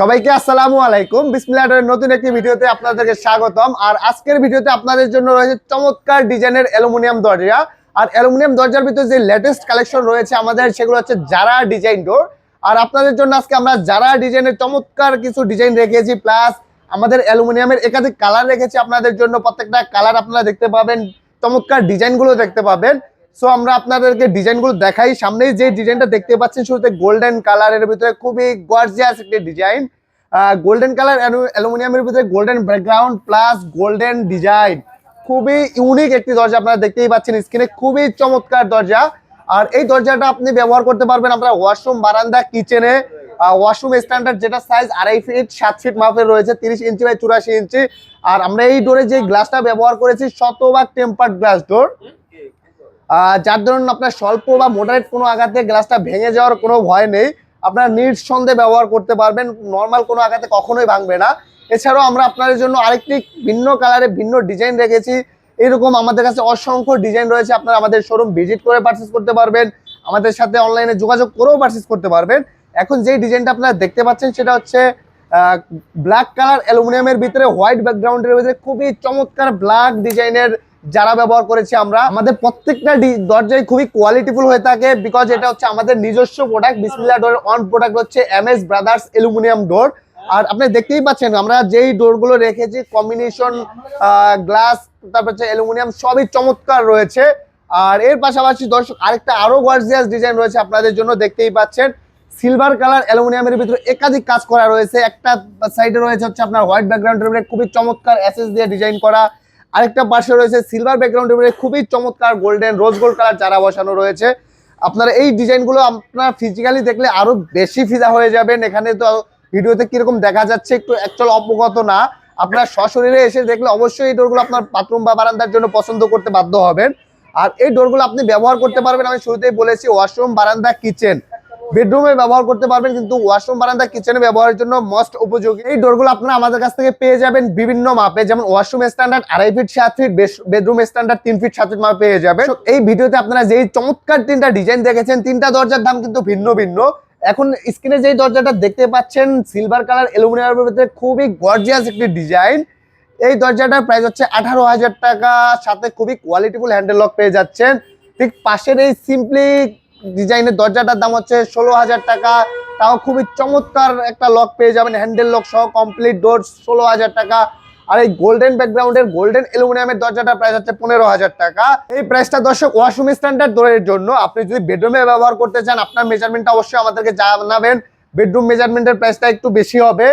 সবাইকে আসসালামু আলাইকুম। বিসমিল্লাহের নতুন একটি ভিডিওতে আপনাদেরকে স্বাগতম। আর আজকের ভিডিওতে আপনাদের জন্য রয়েছে চমৎকার ডিজাইনের অ্যালুমিনিয়াম দরজা। আর অ্যালুমিনিয়াম দরজার ভিতরে যে লেটেস্ট কালেকশন রয়েছে আমাদের, সেগুলো হচ্ছে যারা ডিজাইন ডোর আর আপনাদের জন্য আজকে আমরা যারা ডিজাইনের চমৎকার কিছু ডিজাইন রেখেছি প্লাস আমাদের অ্যালুমিনিয়ামের একাধিক কালার রেখেছি আপনাদের জন্য। প্রত্যেকটা কালার আপনারা দেখতে পাবেন, চমৎকার ডিজাইনগুলো দেখতে পাবেন। সো আমরা আপনাদেরকে ডিজাইনগুলো দেখাই। সামনেই যে ডিজাইনটা দেখতে পাচ্ছেন, শুরুতে গোল্ডেন কালারের ভিতরে খুবই গর্জিয়াস একটি ডিজাইন। গোল্ডেন কালার অ্যালুমিনিয়ামের ভিতরে golden background plus golden design খুবই ইউনিক একটি দরজা আপনারা দেখতেই পাচ্ছেন স্ক্রিনে খুবই চমৎকার দরজা। আর এই দরজাটা আপনি ব্যবহার করতে পারবেন আপনার ওয়াশরুম বারান্দা কিচেনে ওয়াশরুম স্ট্যান্ডার্ড যেটা সাইজ আড়াই ফিট সাত ফিট মাপের রয়েছে, তিরিশ ইঞ্চি বাই চুরাশি ইঞ্চি আর আমরা এই ডোরে যে গ্লাসটা ব্যবহার করেছি, শতভাগ টেম্পার্ড গ্লাস ডোর যার ধরুন আপনার স্বল্প বা মোডারেট কোনো আঘাতে গ্লাসটা ভেঙে যাওয়ার কোনো ভয় নেই। আপনারা নিঃসন্দেহে ব্যবহার করতে পারবেন নর্মাল কোনো আঘাতে কখনোই ভাঙবে না। এছাড়াও আমরা আপনাদের জন্য আরেকটি ভিন্ন কালারে ভিন্ন ডিজাইন রেখেছি। এরকম আমাদের কাছে অসংখ্য ডিজাইন রয়েছে, আপনারা আমাদের শোরুম ভিজিট করে পারচেস করতে পারবেন। আমাদের সাথে অনলাইনে যোগাযোগ করেও পারচেস করতে পারবেন। এখন যেই ডিজাইনটা আপনারা দেখতে পাচ্ছেন, সেটা হচ্ছে ব্ল্যাক কালার অ্যালুমিনিয়ামের ভিতরে হোয়াইট ব্যাকগ্রাউন্ডের ভিতরে খুবই চমৎকার ব্ল্যাক ডিজাইনের যারা ব্যবহার করেছি আমরা, আমাদের প্রত্যেকটা দরজাই খুবই কোয়ালিটিফুল হয়ে থাকে বিকজ এটা হচ্ছে আমাদের নিজস্ব product Bismillah door own product হচ্ছে M S brothers aluminium door আর আপনি দেখতেই পাচ্ছেন, আমরা যেই ডোরগুলো রেখেছি কম্বিনেশন গ্লাস তারপর হচ্ছে অ্যালুমিনিয়াম সবই চমৎকার রয়েছে। আর এর পাশাপাশি দর্শক, আরেকটা আরও গর্জিয়াস ডিজাইন রয়েছে আপনাদের জন্য, দেখতেই পাচ্ছেন। সিলভার কালার অ্যালুমিনিয়ামের ভিতরে একাধিক কাজ করা রয়েছে। একটা সাইডে রয়েছে হচ্ছে আপনার হোয়াইট ব্যাকগ্রাউন্ডের খুবই চমৎকার এসএস দিয়ে ডিজাইন করা। আরেকটা পাশে রয়েছে সিলভার ব্যাকগ্রাউন্ডের ভিতরে খুবই চমৎকার গোল্ডেন রোজ গোল্ড কালার চারা বসানো রয়েছে। আপনারা এই ডিজাইনগুলো আপনারা ফিজিক্যালি দেখলে আরও বেশি ফিদা হয়ে যাবেন। এখানে তো ভিডিওতে কীরকম দেখা যাচ্ছে একটু অ্যাকচুয়াল অবগত না। আপনার সশরীরে এসে দেখলে অবশ্যই এই ডোরগুলো আপনার বাথরুম বা বারান্দার জন্য পছন্দ করতে বাধ্য হবেন। আর এই ডোরগুলো আপনি ব্যবহার করতে পারবেন, আমি শুরুতেই বলেছি ওয়াশরুম বারান্দা কিচেন বেডরুমে ব্যবহার করতে পারবেন, কিন্তু ওয়াশরুম বারান্দা কিচেনে ব্যবহারের জন্য মোস্ট উপযোগী। এই ডোরগুলো আপনারা আমাদের কাছ থেকে পেয়ে যাবেন বিভিন্ন মাপে, যেমন ওয়াশরুম স্ট্যান্ডার্ড আড়াই ফিট সাত ফিট বেডরুম স্ট্যান্ডার্ড তিন ফিট সাত ফিট মাপে পেয়ে যাবেন। এই ভিডিওতে আপনারা যেই চমৎকার তিনটা ডিজাইন দেখেছেন, তিনটা দরজার দাম কিন্তু ভিন্ন ভিন্ন। এখন স্ক্রিনে যেই দরজাটা দেখতে পাচ্ছেন সিলভার কালার অ্যালুমিনিয়ামের ভিতরে খুবই গর্জিয়াস একটি ডিজাইন এই দরজাটার প্রাইস হচ্ছে আঠারো হাজার টাকা, সাথে খুবই কোয়ালিটিফুল হ্যান্ডেল লক পেয়ে যাচ্ছেন। ঠিক পাশের এই সিম্পলি ডিজাইনের দরজাটার দাম হচ্ছে ষোলো হাজার টাকা। তাও খুবই চমৎকার একটা লক পেয়ে যাবেন হ্যান্ডেল লক সহ কমপ্লিট ডোর ষোলো হাজার টাকা। আর এই গোল্ডেন ব্যাকগ্রাউন্ডের গোল্ডেন অ্যালুমিনিয়ামের দরজাটার প্রাইস হচ্ছে পনেরো হাজার টাকা। এই প্রাইসটা দর্শক ওয়াশরুম স্ট্যান্ডার্ড ডোরের জন্য। আপনি যদি বেডরুমে ব্যবহার করতে চান, আপনার মেজারমেন্টটা অবশ্যই আমাদেরকে জানাবেন। বেডরুম মেজারমেন্টের প্রাইসটা একটু বেশি হবে।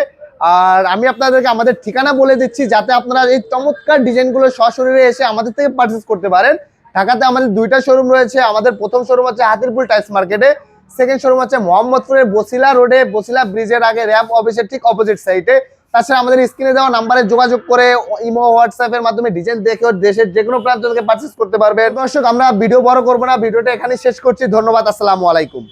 আর আমি আপনাদেরকে আমাদের ঠিকানা বলে দিচ্ছি, যাতে আপনারা এই চমৎকার ডিজাইনগুলো সশরীরে এসে আমাদের থেকে পারচেস করতে পারেন। ঢাকাতে আমাদের দুইটা শোরুম রয়েছে। আমাদের প্রথম শোরুম হচ্ছে হাতিরপুর টাইলস মার্কেটে সেকেন্ড শোরুম হচ্ছে মোহাম্মদপুরের বসিলা রোডে বসিলা ব্রিজের আগে র্যাব অফিসের ঠিক অপোজিট সাইডে তাছাড়া আমাদের স্ক্রিনে দেওয়া নাম্বারে যোগাযোগ করে ইমো হোয়াটসঅ্যাপের মাধ্যমে ডিজাইন দেখে দেশের যে কোনো প্রান্ত থেকে পারচেস করতে পারবে দর্শক, আমরা ভিডিও বড় করব না। ভিডিওটা এখানে শেষ করছি। ধন্যবাদ। আসসালামু আলাইকুম।